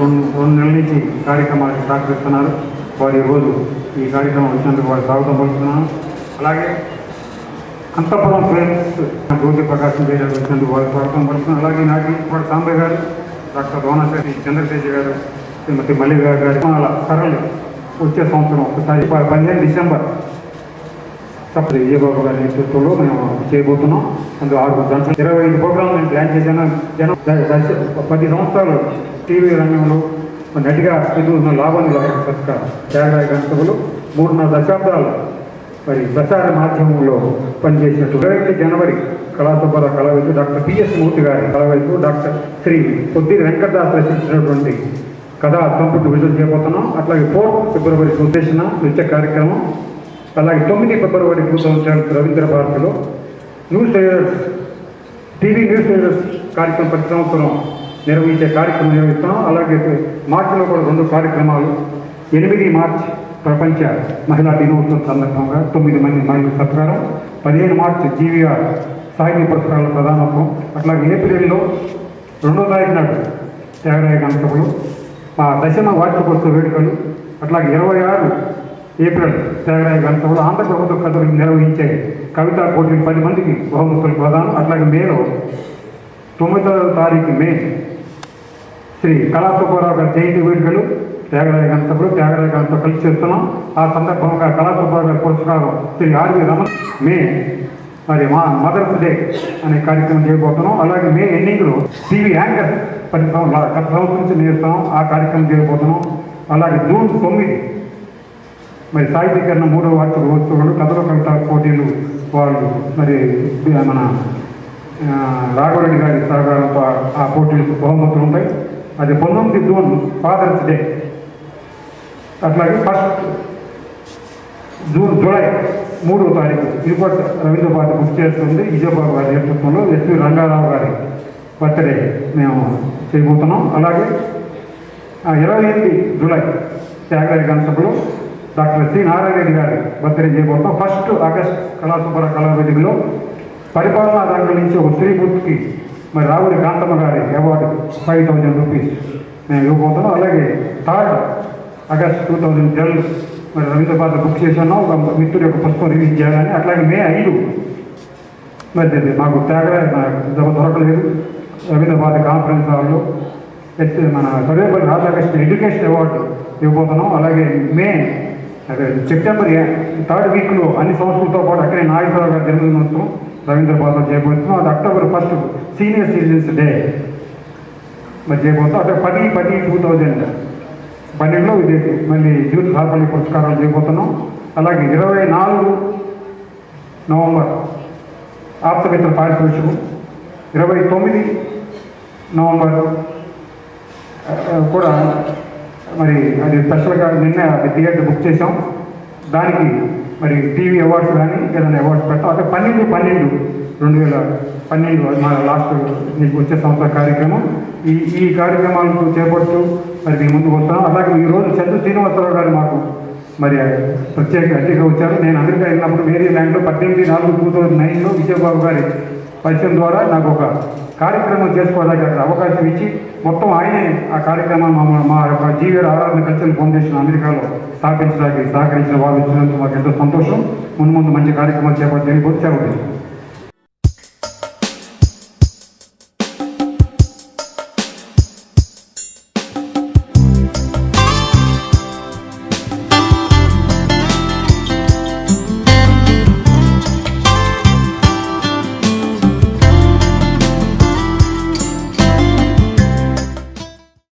రెండు రెండు నెలల నుంచి కార్యక్రమానికి సహకరిస్తున్నారు. వారి రోజు ఈ కార్యక్రమం వచ్చినందుకు వారు స్వాగతం పలుకుతున్నాను. అలాగే అంతపురం ఫ్రెండ్స్ జ్యోతి ప్రకాశం గారు వచ్చినందుకు వారు స్వాగతం పలుకుతున్నాను. అలాగే నాటి కూడా సాంబయ్య గారు డాక్టర్ రోనశెట్టి చంద్రశేఖర్ గారు శ్రీమతి మల్లిక గారు అలా సరళి వచ్చే సంవత్సరం ఒకసారి పదిహేను డిసెంబర్ తప్పదు విజయబాబు గారి నేతృత్వంలో మేము చేయబోతున్నాం. అందులో ఆరు గంటలు ఇరవై ఐదు ప్రోగ్రాంలు నేను ప్లాన్ చేశాను. జనం దశ పది సంవత్సరాలు టీవీ రంగంలో నటిగా ఎదుగుతున్న లావణ్య సత్కార్ త్యాగరాయ గంటకులు మూడున్నర దశాబ్దాలు మరి ప్రసార మాధ్యమంలో పనిచేసినట్టు ఇరవై జనవరి కళాసభల కళావిధు డాక్టర్ పిఎస్ మూర్తి గారి కళావిధు డాక్టర్ శ్రీ పొద్ది వెంకటదాస్ రచించినటువంటి కథా సంపుటి విడుదల చేయబోతున్నాం. అట్లాగే ఫోర్త్ ఫిబ్రవరి ఉద్దేశన నృత్య కార్యక్రమం అలాగే తొమ్మిది ఫిబ్రవరి టూ థౌసండ్ రవీంద్ర భారతిలో news readers TV news readers కార్యక్రమం ప్రతి సంవత్సరం నిర్వహించే కార్యక్రమం నిర్వహిస్తున్నాం. అలాగే మార్చిలో కూడా రెండు కార్యక్రమాలు. ఎనిమిది మార్చ్ ప్రపంచ మహిళా దినోత్సవం సందర్భంగా తొమ్మిది మంది మహిళల సత్కారం. పదిహేను మార్చి జీవీఆర్ సాహిత్య పురస్కారాల ప్రధానత్వం అట్లాగే ఏప్రిల్లో రెండో తారీఖు నాడు త్యాగరాయ గంటకులు మా దశమ వార్షికోత్సవ వేడుకలు అట్లాగే ఇరవై ఆరు ఏప్రిల్ త్యాగరాయ గంటకులు ఆంధ్ర ప్రభుత్వ కథలు నిర్వహించే కవితా పోటీలు పది మందికి బహుమతులు ప్రదానం. అట్లాగే మేలో తొమ్మిదవ తారీఖు మే శ్రీ కళాసుబ్బారావు గారి జయంతి వేడుకలు త్యాగరాయ గంటకులు త్యాగరాయ గంటతో కలిసి చేస్తున్నాం. ఆ సందర్భంగా కళాసుబ్బారావు గారి పురస్కారం శ్రీ ఆర్వి రమణ మే మరి మా మదర్స్ డే అనే కార్యక్రమం చేయబోతున్నాం. అలాగే మే ఎండింగ్లో టీవీ యాంకర్ పది గత సంవత్సరం నుంచి నేర్చున్నాం ఆ కార్యక్రమం చేయబోతున్నాం. అలాగే జూన్ తొమ్మిది మరి సాహితీకరణ మూడవ వార్షిక ఉత్సవాలు కథల కవిత పోటీలు వాళ్ళు మరి మన రాఘవరెడ్డి గారి సహకారంతో ఆ- ఆ పోటీలకు బహుమతులు ఉంటాయి. అది పంతొమ్మిది జూన్ ఫాదర్స్ డే. అట్లాగే ఫస్ట్ జూన్ జూలై మూడో తారీఖు ఇది కూడా రవీంద్ర భారతి బుక్ చేస్తుంది. విజయబాబు గారి నేతృత్వంలో ఎస్వి రంగారావు గారి బర్త్డే మేము చేయబోతున్నాం. అలాగే ఆ, ఇరవై ఎనిమిది July Thyagaraya గంటకులు doctor C Narayana garu birthday చేయబోతున్నాం. ఫస్ట్ ఆగస్ట్ కళాసుబ్బర కళావేదికలో పరిపాలనా రంగం నుంచి ఒక గుర్తుకి మరి రావుడి కాంతమ్మ గారి అవార్డు ఫైవ్ థౌజండ్ రూపీస్ మేము ఇవ్వబోతున్నాం. అలాగే third August two thousand twelve మరి రవీంద్ర పాత్ర బుక్ చేశాను. ఒక మిత్రుడి యొక్క పుస్తకం రిలీజ్ చేయాలని. అట్లాగే మే ఐదు మరి మాకు త్యాగరాయ దొరకలేదు. రవీంద్ర పాత్ర కాన్ఫరెన్స్ హాల్లో మన సర్వేపల్లి రాధాకృష్ణ ఎడ్యుకేషన్ అవార్డు ఇవ్వబోతున్నాం. అలాగే మే అదే సెప్టెంబర్ థర్డ్ వీక్లో అన్ని సంస్థలతో పాటు అక్కడే నాగేశ్వరరావు గారి జన్మదినోత్సవం రవీంద్ర భారతిలో చేయబోతున్నాం అది October first senior citizens day మరి చేయబోతున్నాం అంటే పది పది టూ థౌజండ్ పన్నెండులో ఇది మళ్ళీ యూత్ సాఫల్య పురస్కారాలు చేయబోతున్నాం. అలాగే ఇరవై నాలుగు నవంబర్ ఆప్తమిత్ర పారితోషికం ఇరవై తొమ్మిది నవంబర్ కూడా మరి అది స్పెషల్గా నిన్న అది థియేటర్ బుక్ చేసాం దానికి మరి టీవీ అవార్డ్స్ కానీ ఏదైనా అవార్డ్స్ పెడతాం. అంటే పన్నెండు పన్నెండు రెండు వేల పన్నెండు అది మా లాస్ట్ మీకు వచ్చే సంవత్సర కార్యక్రమం. ఈ ఈ కార్యక్రమాలను చేపడుతూ మరి మీ ముందుకు వస్తాం అలాగే ఈరోజు చంద్ర శ్రీనివాసరావు గారు మాకు మరి ప్రత్యేక అతిథిగా వచ్చారు. నేను అమెరికా వెళ్ళినప్పుడు మేరీ ల్యాండ్లో పద్దెనిమిది నాలుగు టూ థౌజండ్ నైన్లో విజయబాబు గారి పరిచయం ద్వారా నాకు ఒక కార్యక్రమం చేసుకోవడానికి అవకాశం ఇచ్చి మొత్తం ఆయనే ఆ కార్యక్రమం మా మా యొక్క జీవీఆర్ ఆరాధన కల్చర్ ఫౌండేషన్ అమెరికాలో స్థాపించడానికి సహకరించిన వాళ్ళు ఇచ్చినందుకు మాకు ఎంతో సంతోషం. ముందు ముందు మంచి కార్యక్రమాలు చేపట్టి వెళ్ళిపోతే సెలవు